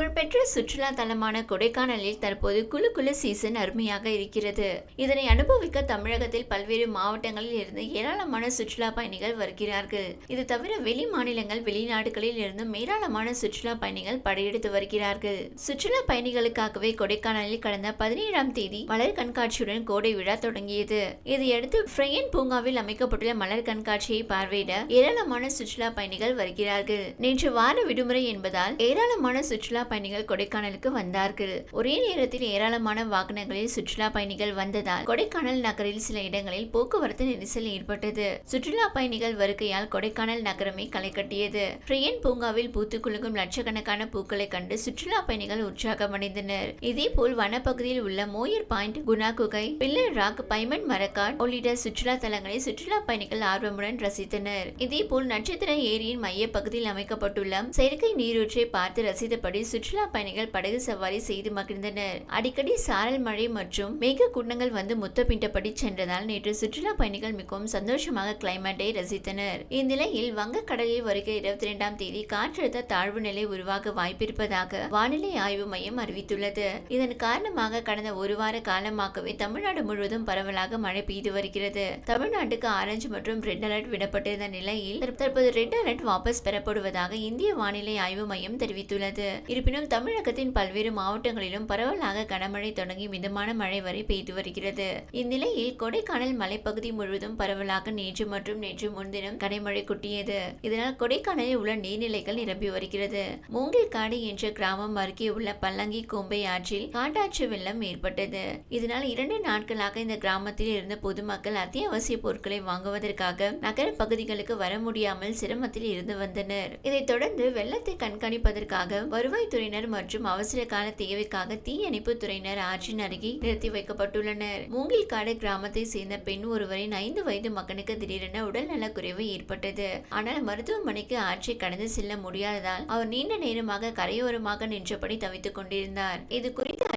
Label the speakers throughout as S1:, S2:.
S1: புகழ்பெற்ற சுற்றுலா தலமான கொடைக்கானலில் தற்போது குழு குழு சீசன் அருமையாக இருக்கிறது. இதனை அனுபவிக்க தமிழகத்தில் பல்வேறு மாவட்டங்களில் இருந்து ஏராளமான சுற்றுலா பயணிகள் வருகிறார்கள். இது தவிர வெளி மாநிலங்கள் வெளிநாடுகளில் இருந்தும் ஏராளமான சுற்றுலா பயணிகள் படையெடுத்து வருகிறார்கள். சுற்றுலா பயணிகளுக்காகவே கொடைக்கானலில் கடந்த பதினேழாம் தேதி மலர் கண்காட்சியுடன் கோடை விழா தொடங்கியது. இதையடுத்து ஃப்ரையன் பூங்காவில் அமைக்கப்பட்டுள்ள மலர் கண்காட்சியை பார்வையிட ஏராளமான சுற்றுலா பயணிகள் வருகிறார்கள். நேற்று வார விடுமுறை என்பதால் ஏராளமான சுற்றுலா பயணிகள் கொடைக்கானலுக்கு வந்தார்கள். ஒரே நேரத்தில் ஏராளமான வாகனங்களில் சுற்றுலா பயணிகள் வந்ததால் கொடைக்கானல் நகரில் சில இடங்களில் போக்குவரத்து நெரிசல் ஏற்பட்டது. சுற்றுலா பயணிகள் வருகையால் கொடைக்கானல் நகரமே களை கட்டியது ஃப்ரையன் பூங்காவில் பூத்து குலுங்கும் லட்சக்கணக்கான பூக்களை கண்டு சுற்றுலா பயணிகள் உற்சாகமடைந்தனர். இதேபோல் வனப்பகுதியில் உள்ள மோயர் பாயிண்ட் குணா குகை பில்லர் ராக் பைமன் மரக்காட் உள்ளிட்ட சுற்றுலா தலங்களை சுற்றுலா பயணிகள் ஆர்வமுடன் ரசித்தனர். இதேபோல் நட்சத்திர ஏரியின் மைய பகுதியில் அமைக்கப்பட்டுள்ள செயற்கை நீரூற்றை பார்த்து ரசித்தபடி சுற்றுலா பயணிகள் படகு சவாரி செய்து மகிழ்ந்தனர். அடிக்கடி சாரல் மழை மற்றும் மேக குண்டங்கள் வந்து முத்தமிட்டபடி சென்றதால் நேற்று சுற்றுலா பயணிகள் மிகவும் சந்தோஷமாக கிளைமேட்டை ரசித்தனர். இந்நிலையில் வங்கக்கடலில் வருகிற இருபத்தி இரண்டாம் தேதி காற்றழுத்த தாழ்வு நிலை உருவாக வாய்ப்பிருப்பதாக வானிலை ஆய்வு மையம் அறிவித்துள்ளது. இதன் காரணமாக கடந்த ஒரு வார காலமாகவே தமிழ்நாடு முழுவதும் பரவலாக மழை பெய்து வருகிறது. தமிழ்நாட்டுக்கு ஆரஞ்சு மற்றும் ரெட் அலர்ட் விடப்பட்டிருந்த நிலையில் தற்போது ரெட் அலர்ட் வாபஸ் பெறப்படுவதாக இந்திய வானிலை ஆய்வு மையம் தெரிவித்துள்ளது. இருப்பினும் தமிழகத்தின் பல்வேறு மாவட்டங்களிலும் பரவலாக கனமழை தொடங்கி மிதமான மழை வரை பெய்து வருகிறது. இந்நிலையில் கொடைக்கானல் மலைப்பகுதி முழுவதும் பரவலாக நேற்று மற்றும் நேற்று முன்தினம் கனைமழை குட்டியது. இதனால் கொடைக்கானலில் உள்ள நீர்நிலைகள் நிரம்பி வருகிறது. மூங்கில்காடு என்ற கிராமம் அருகே உள்ள பல்லங்கி கோம்பை ஆற்றில் காட்டாற்று வெள்ளம் ஏற்பட்டது. இதனால் இரண்டு நாட்களாக இந்த கிராமத்தில் இருந்த பொதுமக்கள் அத்தியாவசிய பொருட்களை வாங்குவதற்காக நகர பகுதிகளுக்கு வர முடியாமல் சிரமத்தில் இருந்து வந்தனர். இதைத் தொடர்ந்து வெள்ளத்தை கண்காணிப்பதற்காக வருவாய் வருவாய்த்துறையினர் மற்றும் அவசர கால தேவைக்காக தீயணைப்பு துறையினர் ஆற்றின் அருகே நிறுத்தி வைக்கப்பட்டுள்ளனர். மூங்கில்காடு கிராமத்தை சேர்ந்த பெண் ஒருவரின் ஐந்து வயது மகனுக்கு திடீரென உடல் நலக்குறைவு ஏற்பட்டது. ஆனால் மருத்துவமனைக்கு ஆற்றை கடந்து செல்ல முடியாததால் அவர் நீண்ட நேரமாக கரையோரமாக நின்றபடி தவித்துக் கொண்டிருந்தார். இது குறித்து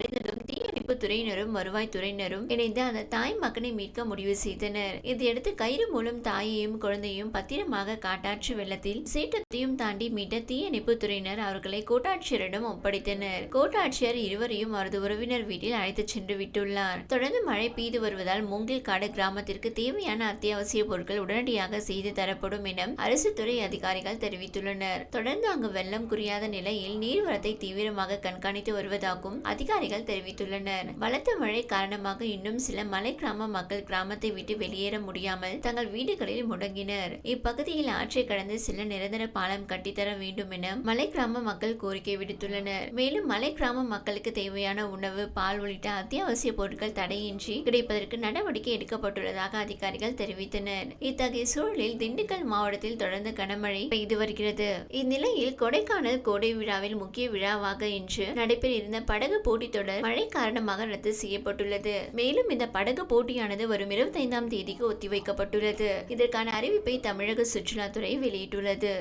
S1: துறையினரும் வருவாய் துறையினரும் வருவாய்த்துறையினரும் இணைந்து அந்த தாய் மகனை மீட்க முடிவு செய்தனர். இதையடுத்து கயிறு மூலம் தாயையும் குழந்தையும் பத்திரமாக காட்டாற்று வெள்ளத்தில் சீற்றத்தையும் தாண்டி மீட்ட தீயணைப்பு துறையினர் அவர்களை கோட்டாட்சியரிடம் ஒப்படைத்தனர். கோட்டாட்சியர் இருவரையும் அவரது உறவினர் வீட்டில் அழைத்துச் சென்று விட்டுள்ளார். தொடர்ந்து மழை பெய்து வருவதால் மூங்கில் காடு கிராமத்திற்கு தேவையான அத்தியாவசிய பொருட்கள் உடனடியாக செய்து தரப்படும் என அரசு துறை அதிகாரிகள் தெரிவித்துள்ளனர். தொடர்ந்து அங்கு வெள்ளம் குறியாத நிலையில் நீர்வரத்தை தீவிரமாக கண்காணித்து வருவதாகவும் அதிகாரிகள் தெரிவித்துள்ளனர். பலத்த மழை காரணமாக இன்னும் சில மலை கிராம மக்கள் கிராமத்தை விட்டு வெளியேற முடியாமல் தங்கள் வீடுகளில் முடங்கினர். இப்பகுதியில் ஆற்றை கடந்து சில நிரந்தர பாலம் கட்டித்தர வேண்டும் என மலை கிராம மக்கள் கோரிக்கை விடுத்துள்ளனர். மேலும் மலை கிராம மக்களுக்கு தேவையான உணவு பால் உள்ளிட்ட அத்தியாவசிய பொருட்கள் தடையின்றி கிடைப்பதற்கு நடவடிக்கை எடுக்கப்பட்டுள்ளதாக அதிகாரிகள் தெரிவித்தனர். இத்தகைய சூழலில் திண்டுக்கல் மாவட்டத்தில் தொடர்ந்து கனமழை பெய்து வருகிறது. இந்நிலையில் கொடைக்கானல் கோடை விழாவில் முக்கிய விழாவாக இன்று நடைபெற இருந்த படகு போட்டித் தொடர் மழை காரணமாக ரத்து செய்யப்பட்டுள்ளது. மேலும் இந்த படகு போட்டியானது வரும் இருபத்தைந்தாம் தேதிக்கு ஒத்திவைக்கப்பட்டுள்ளது. இதற்கான அறிவிப்பை தமிழக சுற்றுலாத்துறை வெளியிட்டுள்ளது.